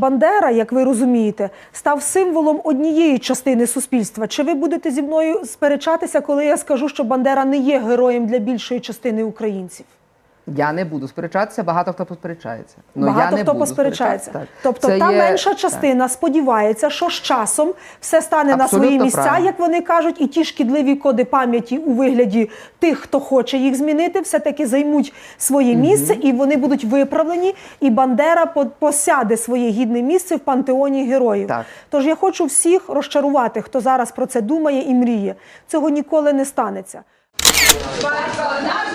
Бандера, як ви розумієте, став символом однієї частини суспільства. Чи ви будете зі мною сперечатися, коли я скажу, що Бандера не є героєм для більшої частини українців? Я не буду сперечатися, багато хто посперечається. Ну, Багато я не хто буду посперечається. так. Тобто Це та є- менша так. частина сподівається, що з часом все стане на свої місця, правильно. як вони кажуть, і ті шкідливі коди пам'яті у вигляді тих, хто хоче їх змінити, все-таки займуть своє місце, і вони будуть виправлені. І Бандера посяде своє гідне місце в пантеоні героїв. Так. Тож я хочу всіх розчарувати, хто зараз про це думає і мріє. Цього ніколи не станеться. Батько наш